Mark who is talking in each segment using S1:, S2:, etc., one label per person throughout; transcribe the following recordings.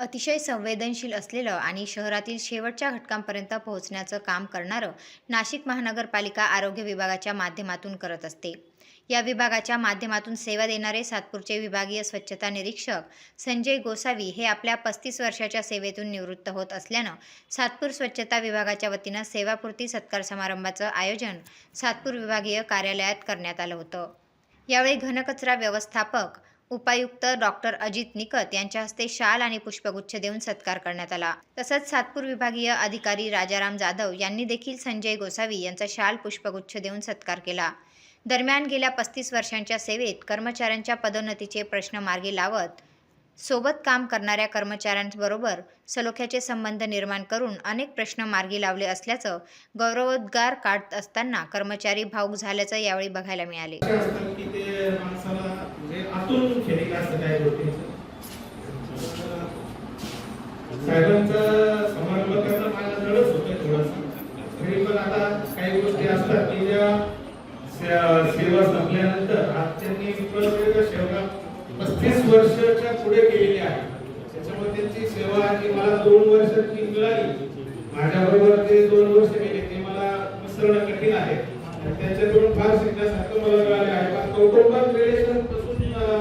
S1: अतिशय संवेदनशील असलेलं आणि शहरातील शेवटच्या घटकांपर्यंत पोहोचण्याचं काम करणारं नाशिक महानगरपालिका आरोग्य विभागाच्या माध्यमातून करत असते. या विभागाच्या माध्यमातून सेवा देणारे सातपूरचे विभागीय स्वच्छता निरीक्षक संजय गोसावी हे आपल्या पस्तीस वर्षाच्या सेवेतून निवृत्त होत असल्यानं सातपूर स्वच्छता विभागाच्या वतीनं सेवापूर्ती सत्कार समारंभाचं आयोजन सातपूर विभागीय कार्यालयात करण्यात आलं होतं. यावेळी घनकचरा व्यवस्थापक उपायुक्त डॉक्टर अजित निकत यांच्या हस्ते शाल आणि पुष्पगुच्छ देऊन सत्कार करण्यात आला. तसंच सातपूर विभागीय अधिकारी राजाराम जाधव यांनी देखील संजय गोसावी यांचा शाल पुष्पगुच्छ देऊन सत्कार केला. दरम्यान गेल्या पस्तीस वर्षांच्या सेवेत कर्मचाऱ्यांच्या पदोन्नतीचे प्रश्न मार्गी लावत सोबत काम करणाऱ्या कर्मचाऱ्यांबरोबर सलोख्याचे संबंध निर्माण करून अनेक प्रश्न मार्गी लावले असल्याचं गौरवोद्गार काढत असताना कर्मचारी भाऊक झाल्याचं यावेळी बघायला मिळाले.
S2: आतून खेळीक असतं काही गोष्टींचं साहेबांचा समारंभ करणं मला जडच होतं थोडस. तरी पण आता काही गोष्टी असतात की ज्या सेवा संपल्यानंतर आज त्यांनी वेगवेगळ्या सेवा पस्तीस वर्षाच्या पुढे केलेली आहे. त्याच्यामुळे त्यांची सेवा आणि मला दोन वर्ष ती मिळाली माझ्याबरोबर ते दोन वर्ष गेले ते मला विसरणं कठीण आहे. आणि फार शिकण्यासारखं मला मिळाले आहे. कौटुंबात रिलेशन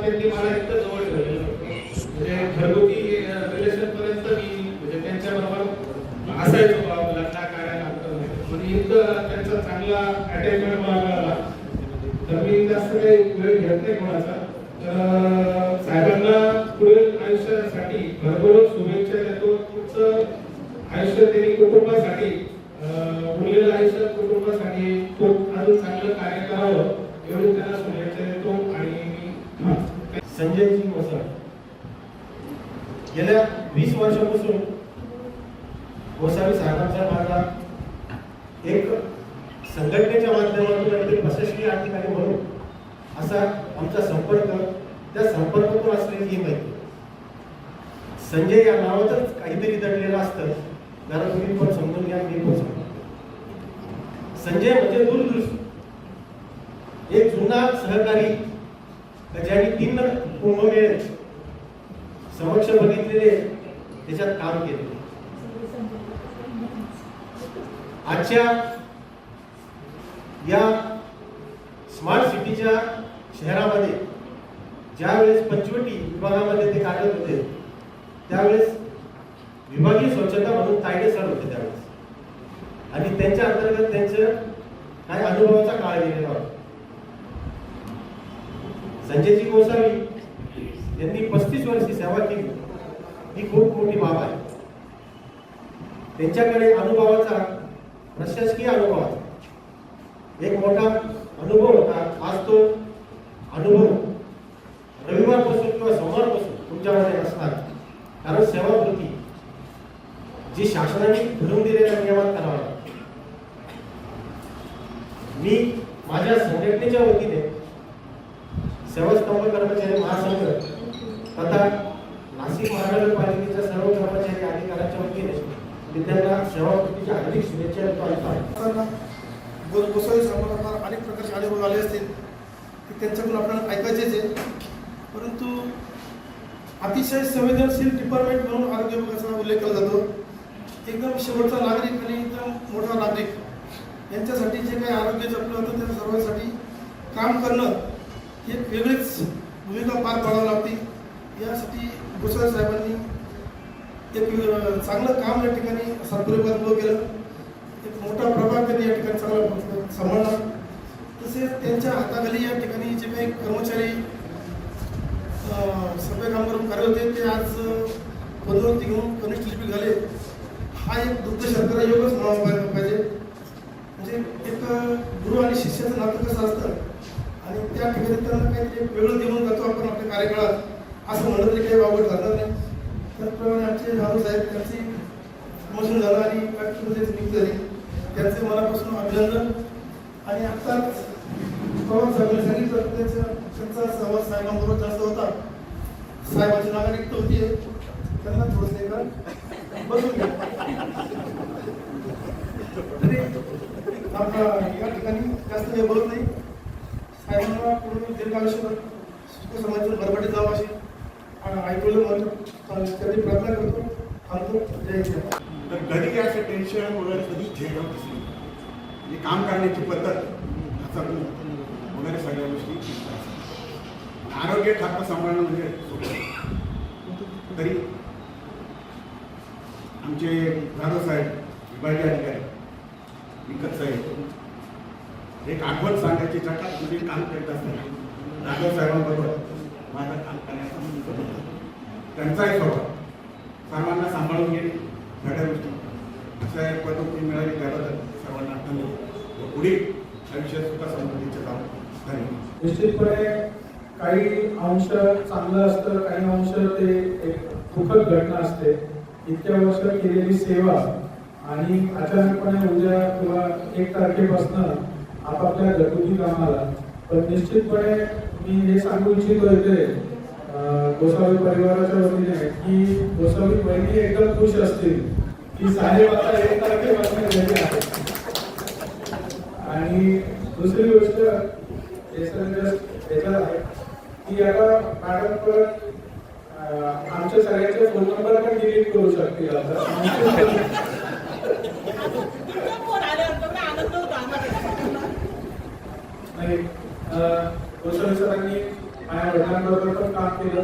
S2: त्यांनी मला इतकं जवळ ठेवलेलं म्हणजे घरगुती रिलेशन पर्यंत मी म्हणजे त्यांच्या बरोबर असायचो लग्ना कार्याला म्हणजे इतकं त्यांचा चांगला अटॅचमेंट मला मिळाला तर मी जास्त काही वेळ घेत नाही कोणाचा. तर साहेबांना पुढील आयुष्यासाठी भरभरून शुभेच्छा देतो. पुढचं आयुष्य त्यांनी कुटुंबासाठी उरलेलं आयुष्य कुटुंबासाठी खूप अजून चांगलं कार्य करावं एवढी त्यांना शुभेच्छा देतो.
S3: संजयजी वसर गेल्या वीस वर्षापासून गोसावी साहेबांचा माझा एक संघटनेच्या माध्यमातून आणि प्रशासकीय अधिकारी म्हणून असा आमचा संपर्क त्या संपर्कातून असलेली ही माहिती संजय या नावातच काहीतरी दडलेलं असतं. जरा तुम्ही पण समजून घ्या मी पण समजून संजय म्हणजे दूरदृष्टी. एक जुना सहकारी का ज्यांनी तीन कुंभमेळे समक्ष बघितलेले त्याच्यात काम केले. आजच्या या स्मार्ट सिटीच्या शहरामध्ये ज्यावेळेस पंचवटी विभागामध्ये ते कार्यरत होते त्यावेळेस विभागीय स्वच्छता म्हणून तायडे सर होते त्यावेळेस. आणि त्यांच्या अंतर्गत त्यांचं काही अनुभवाचा काळ गेलेला होता. संजयजी गोसावी यांनी पस्तीस वर्षी सेवा केली. ही खूप मोठी बाब आहे. त्यांच्याकडे अनुभवाचा प्रशासकीय अनुभव एक मोठा अनुभव होता. आज तो अनुभव रविवारपासून किंवा सोमवारपासून तुमच्यामध्ये असणार. कारण सेवाकृती जी शासनाने घडून दिलेल्या नियमात करावा मी माझ्या संघटनेच्या वतीने सेवास्तंभ कर्मचारी महासंघ तथा नाशिक महानगरपालिकेच्या सर्व कर्मचारी अधिकाऱ्यांच्या वतीने विद्यार्थ्यांना सेवाकृतीच्या हार्दिक शुभेच्छा देतो आणि
S4: गोसावी समाजाला अनेक प्रकारचे अनुभव आले असतील त्यांच्याकडून आपल्याला ऐकायचेच आहे परंतु अतिशय संवेदनशील डिपार्टमेंट म्हणून आरोग्य विभागाचा उल्लेख केला जातो. एकदम शेवटचा नागरिक आणि एकदम मोठा नागरिक. यांच्यासाठी जे काही आरोग्य जपलं होतं त्या सर्वांसाठी काम करणं ही एक वेगळीच भूमिका पार पाडावी लागते. यासाठी भूषण साहेबांनी एक चांगलं काम या ठिकाणी सातपुरे उभं केलं. एक मोठा प्रभाग त्यांनी या ठिकाणी चांगला सांभाळला. तसेच त्यांच्या हाताखाली या ठिकाणी जे काही कर्मचारी अं, काम करून कार्य होते ते आज पदोन्नती घेऊन कनिष्ठ लिपिक झाले. हा एक दुग्ध शर्करा योगच म्हणावा पाहिजे- पाहिजे म्हणजे एक गुरु आणि शिष्याचं नातं कसं असतं? आणि त्या ठिकाणी त्यांना काहीतरी एक देऊन जातो आपण आपल्या कार्यकाळात. असं म्हणलं तरी काही वावड झालं नाही. त्याचप्रमाणे आमचे राहू साहेब त्यांची प्रमोशन झालं आणि कलेक्टरमध्ये नियुक्ती झाली त्यांचे मनापासून अभिनंदन. आणि आत्ताच पवार साहेबांनी सांगितलं त्यांचा त्यांचा सहवास साहेबांबरोबर जास्त होता. साहेबांची नागरिकता होती. त्यांना थोडंसं एकदा बसून घ्या. तरी आपला या ठिकाणी जास्त वेळ बोलत नाही. साहेबांना पूर्ण दीर्घ आयुष्यभर सुख समाजातून भरभटीत जावं अशी ऐकवलं म्हणून त्यांनी प्रार्थना करतो. थांबतो. जय हिंद.
S5: तर कधी असं टेन्शन वगैरे कधी झेडवत नाही. म्हणजे काम करण्याची पद्धत असा वगैरे सगळ्या गोष्टी आरोग्य खातं सांभाळणं म्हणजे तरी आमचे जाधव साहेब विभागीय अधिकारी विकत साहेब एक आठवण सांगायची जगात म्हणजे काम करत असताना? जाधव साहेबांबरोबर माझं काम करण्याचा होता. त्यांचाही स्वभाव. सर्वांना सांभाळून घेणे सगळ्या गोष्टी. अशा एक पद्धती मिळाली त्याबद्दल सर्वांना धन्यवाद. व पुढील आयुष्यात सुद्धा समृद्धीचे जावं धन्यवाद.
S6: निश्चितपणे काही अंश चांगलं असतं काही अंश ते एक दुःखद घटना असते. इतक्या वर्ष केलेली सेवा आणि अचानकपणे उद्या किंवा एक तारखेपासून आपापल्या घरगुती कामाला. पण निश्चितपणे मी हे सांगू इच्छितो इथे गोसावी परिवाराच्या वतीने की गोसावी बहिणी एकदम खुश असतील की साहेब आता एक तारखेपासून घरी आहेत. आणि दुसरी गोष्ट आहे की आता मॅडम परत आमच्या सगळ्यांचे फोन नंबर पण डिलीट करू शकतील आता. नाही गोसावी सरांनी माझ्या वडिलांबरोबर पण काम केलं.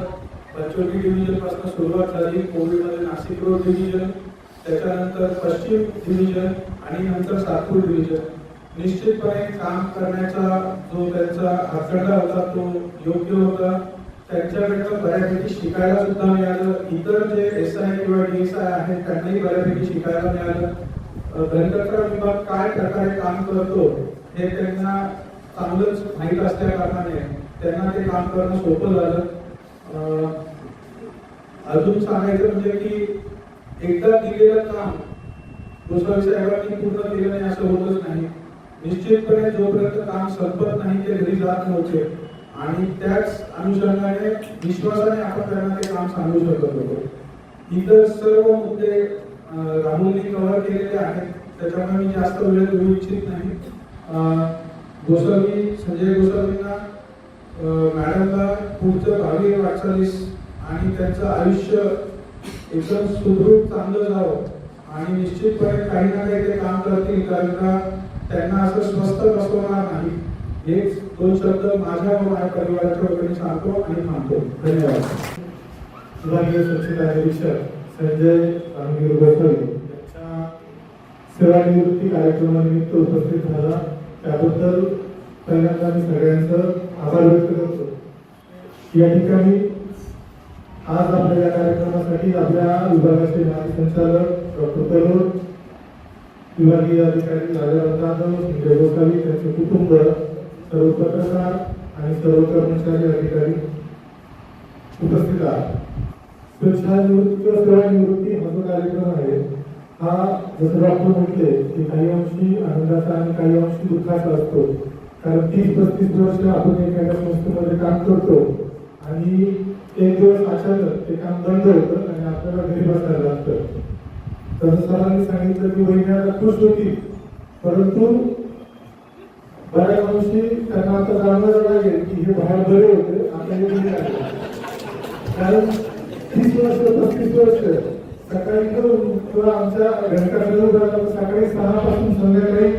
S6: पंचवटी डिव्हिजनपासून सुरुवात झाली. कोविडमध्ये नाशिक रोड डिव्हिजन त्याच्यानंतर पश्चिम डिव्हिजन आणि नंतर सातपूर डिव्हिजन निश्चितपणे काम करण्याचा जो त्यांचा आखडा होता तो योग्य होता. त्यांच्याकडनं बऱ्यापैकी शिकायला सुद्धा मिळालं. इतर जे एस आय किंवा डी एस आय आहेत त्यांनाही बऱ्यापैकी शिकायला मिळालं. अ, घनकचरा विभाग काय प्रकारे काम करतो हे त्यांना चांगलंच माहीत असल्या कारणाने त्यांना ते काम करणं सोपं झालं. अजून सांगायचं म्हणजे की एकदा दिलेलं काम गोसावी साहेबांनी पूर्ण केलं नाही असं होतच नाही. निश्चितपणे जोपर्यंत काम संपत नाही ते घरी जात नव्हते. आणि त्याच अनुषंगाने विश्वासाने आपण त्यांना ते काम सांगू शकत होतो. इतर सर्व मुद्दे अं, राहुलने कव्हर केलेले आहेत. त्याच्यामुळे मी जास्त वेळ घेऊ इच्छित नाही. अं, मी संजय गोसावींना मॅडमला पुढचं भावी वाटचालीस आणि त्यांचं आयुष्य एकदम सुदृढ चांगलं जावं आणि निश्चितपणे काही ना काही ते काम करतील कारण का त्यांना असं स्वस्त बसवणार नाही. हेच दोन शब्द माझ्या व माझ्या परिवाराच्या वतीने सांगतो आणि मानतो धन्यवाद.
S7: सुभाग्य स्वच्छता निरीक्षक संजय रामगीर गोसावी यांच्या सेवानिवृत्ती कार्यक्रमानिमित्त उपस्थित झाला. त्याबद्दल पहिल्यांदा मी सगळ्यांचं आभार व्यक्त करतो. या ठिकाणी आज आपल्या या कार्यक्रमासाठी आपल्या विभागाचे माजी संचालक डॉक्टर तरुण विभागीय अधिकारी राजाराम जाधव संजय गोसावी त्यांचे कुटुंब सर्व पत्रकार आणि सर्व कर्मचारी अधिकारी उपस्थित आहात. स्वच्छता निवृत्ती किंवा सेवा निवृत्ती हा जो कार्यक्रम आहे हा जसं डॉक्टर म्हटले की काही अंशी आनंदाचा आणि काही अंशी दुःखाचा असतो. कारण तीस पस्तीस वर्ष आपण एखाद्या संस्थेमध्ये काम करतो आणि एक दिवस अचानक ते काम बंद होतं आणि आपल्याला घरी बसायला लागतं. तसं सरांनी सांगितलं की वहिनी खुश होती परंतु बऱ्याच अंशी त्यांना आता जाणवायला लागेल की हे बाहेर बरे होते आता हे कारण तीस वर्ष पस्तीस वर्ष सकाळी करून किंवा आमच्या घटकाच्या सकाळी सहा पासून संध्याकाळी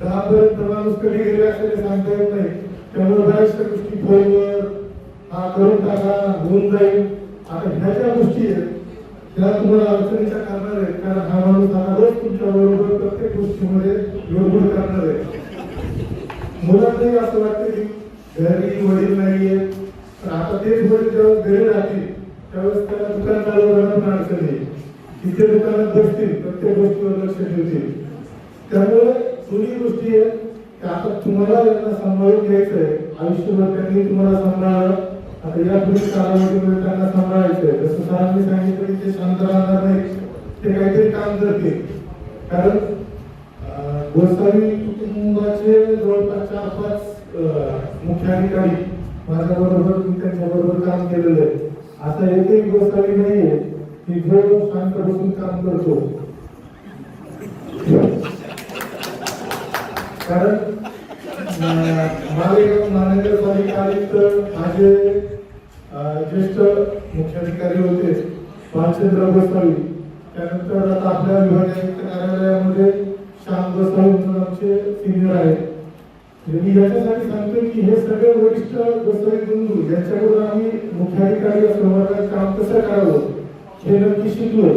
S7: दहा पर्यंत माणूस कधी गेले असेल सांगता येत नाही. त्यामुळे बऱ्याचशा गोष्टी फोनवर हा करून टाका होऊन जाईल. आता ह्या ज्या गोष्टी आहेत. त्या तुम्हाला अडचणीच्या करणार आहेत. कारण हा माणूस आता रोज तुमच्या बरोबर प्रत्येक गोष्टीमध्ये योगदान करणार आहे. मुलांनाही असं वाटतं की घरी वडील नाहीये तर आता तेच वडील जेव्हा घरी राहतील त्यावेळेस त्याला दुकान चालवताना अडचण येईल तिथे दुकानात बसतील प्रत्येक गोष्टीवर लक्ष ठेवतील. त्यामुळे जुनी गोष्टी आहेत की आता तुम्हाला यांना सांभाळून घ्यायचं आहे आयुष्यभर त्यांनी तुम्हाला सांभाळलं आता या पुढील कालावधीमध्ये त्यांना सांभाळायचं आहे जसं सरांनी सांगितलं की ते शांत राहणार नाही ते काहीतरी काम करतील. कारण गोसावी कुटुंबाचे जवळपास चार पाच मुख्य अधिकारी माझ्या बरोबर त्यांच्या बरोबर काम केलेलं आहे. आता एकही गोसावी नाहीये. शांत बसून काम करतो. कारण अं, मालेगाव महानगरपालिका आयुक्त माझे ज्येष्ठ मुख्याधिकारी होते
S8: भालचंद्र गोसावी त्यानंतर आता आपल्या विभागीय कार्यालयामध्ये श्याम गोसावी म्हणून आमचे सिनियर आहेत. मी याच्यासाठी सांगतो की हे सगळे वरिष्ठ गोसावी बंधू यांच्याकडून आम्ही मुख्याधिकारी या संवर्गात काम कसं करावं हे नक्की शिकलो.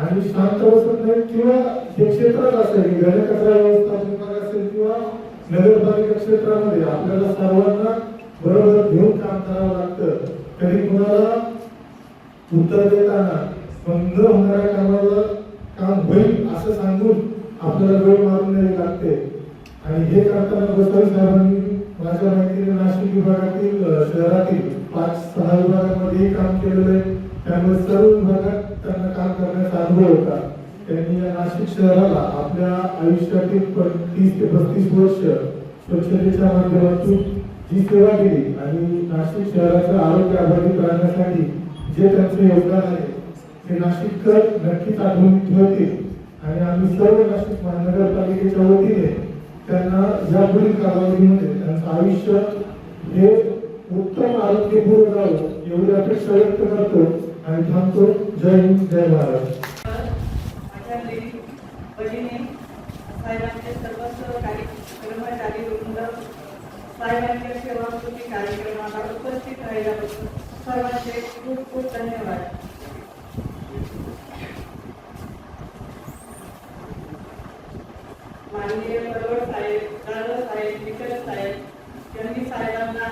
S8: आणि शांत बसत नाही किंवा हे क्षेत्रात असेल घनकचरा व्यवस्थापन असेल किंवा नगरपालिका क्षेत्रामध्ये आपल्याला सर्वांना बरोबर घेऊन काम करावं लागतं. कधी कुणाला उत्तर देताना बंद होणाऱ्या कामाला काम होईल असं सांगून आपल्याला वेळ मारून द्यावी लागते. आणि हे करताना गोसावी साहेबांनी माझ्या माहितीने नाशिक विभागातील शहरातील पाच सहा विभागांमध्येही काम केलेलं आहे. त्यामुळे सर्व विभागात त्यांना काम करण्याचा अनुभव होता. त्यांनी या नाशिक शहराला आपल्या आयुष्यातील तीस ते पस्तीस वर्ष स्वच्छतेच्या माध्यमातून जी सेवा केली आणि नाशिक शहराचं आरोग्य आधारित राहण्यासाठी जे त्यांचं योगदान आहे ते नाशिककर नक्कीच आठवून ठेवतील आणि आम्ही सर्व नाशिक महानगरपालिकेच्या वतीने त्यांना या पुढील कालावधीमध्ये त्यांचं आयुष्य हे उत्तम आरोग्यपूर्ण जावं एवढी अपेक्षा व्यक्त करतो. आणि थांबतो. जय हिंद जय महाराष्ट्र
S9: साहेबांचे सर्वस्व काही कर्मचारी वृंद साहेबांच्या सेवाकृती कार्यक्रमाला उपस्थित राहिल्याबद्दल सर्वांचे खूप खूप धन्यवाद. माननीय परवड साहेब दादा साहेब विकल साहेब यांनी साहेबांना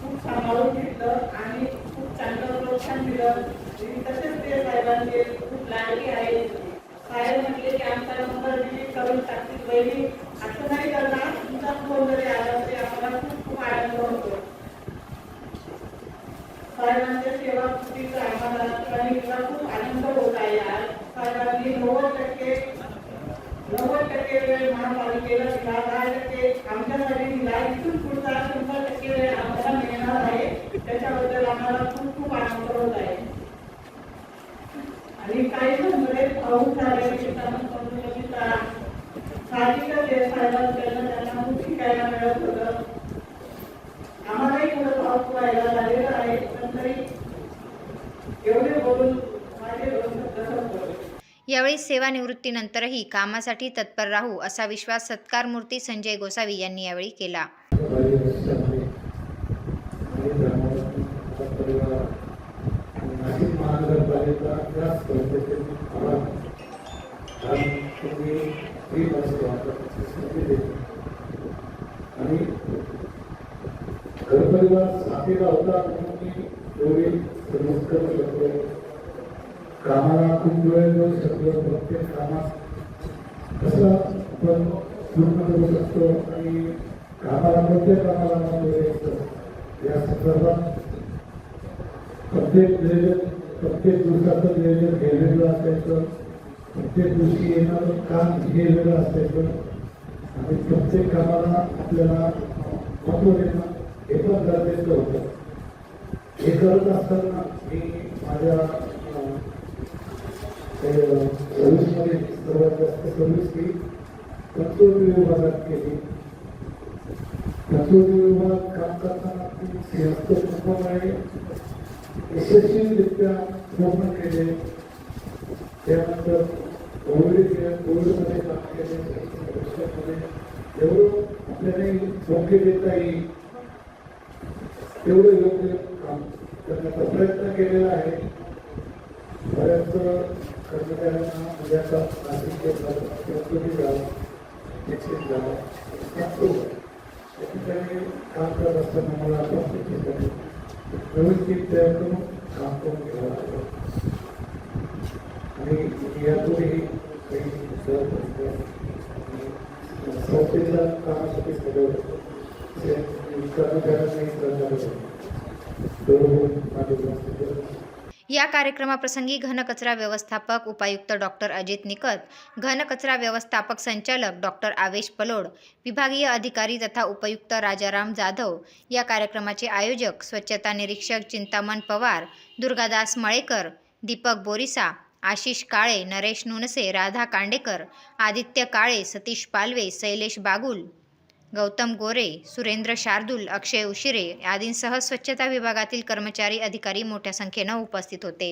S9: खूप सांभाळून घेतलं आणि चांगलं प्रोत्साहन तसेच ते साहेबांचे खूप आहे साहेब म्हटले की आमचा नंबर डिलीट करून टाकतील. पहिली असं नाही करणार. तुमचा फोन जरी आला तरी आम्हाला खूप खूप आनंद होतो. साहेबांच्या सेवा कृतीचा आम्हाला खूप आनंद होत आहे आज. साहेबांनी नव्वद टक्के नव्वद टक्के वेळ महापालिकेला दिला. दहा टक्के आमच्यासाठी दिला. इथून पुढचा शंभर टक्के वेळ आम्हाला आहे. त्याच्याबद्दल आम्हाला खूप खूप आनंद होत आहे. आणि काही जणकडे पाऊस साहजिकच साहेबांकडनं त्यांना खूप शिकायला मिळत होतं. आम्हालाही थोडं पाऊस व्हायला झालेलं आहे पण तरी एवढे बोलून माझे दोन शब्द संपवले.
S1: यावेळी सेवानिवृत्तीनंतरही कामासाठी तत्पर राहू असा विश्वास सत्कारमूर्ती संजय गोसावी यांनी यावेळी केला.
S8: नाशिक महानगरपालिका या संस्थेचे आभार कारण तुम्ही फ्री बस वापरण्याची संधी दिली आणि घरपरिवार साथीला होता म्हणून मी एवढी सर्विस करू शकतो कामाला खूप वेळ देऊ शकतो प्रत्येक कामात कसं आपण पूर्ण करू शकतो आणि कामाला प्रत्येक कामाला म्हणजे या संदर्भात प्रत्येक नियोजन प्रत्येक दिवसाचं नियोजन वेगवेगळं असायचं. प्रत्येक दिवशी येणारं काम हे असायचं. आणि प्रत्येक कामाला आपल्याला महत्त्व देणं हे पण गरजेचं होतं. हे करत असताना मी माझ्या अं, सर्व्हिसमध्ये सर्वात जास्त सर्व्हिस ही कर्तव्य विभागात केली. कर्तव्य विभागात काम करताना ती जास्त कुटुंबामुळे यशस्वीरित्या पूर्ण केले त्यानंतर कोविड कोविडमध्ये काम केले भविष्यामध्ये जेवढं आपल्याला योग्य देता येईल तेवढं योग्य काम करण्याचा प्रयत्न केलेला आहे बऱ्याच कर्मचाऱ्यांना म्हणजे आता नाशिक झालं निश्चित झालं नागपूर ठिकाणी काम करत असताना मला प्रत्येक ठिकाणी व्यवस्थित तयार करून काम करून घ्यावं लागलं आणि यापुढेही काही सहकार्य म्हणजे कामासाठी सगळं ते कर्मचाऱ्यांनाही सहकार्य करतो.
S1: या कार्यक्रमाप्रसंगी घनकचरा व्यवस्थापक उपायुक्त डॉक्टर अजित निकत घनकचरा व्यवस्थापक संचालक डॉक्टर आवेश पलोड विभागीय अधिकारी तथा उपयुक्त राजाराम जाधव या कार्यक्रमाचे आयोजक स्वच्छता निरीक्षक चिंतामण पवार दुर्गादास मळेकर दीपक बोरिसा आशिष काळे नरेश नुनसे राधा कांडेकर आदित्य काळे सतीश पालवे शैलेश बागुल गौतम गोरे सुरेंद्र शार्दूल अक्षय उशिरे आदींसह स्वच्छता विभागातील कर्मचारी अधिकारी मोठ्या संख्येनं उपस्थित होते.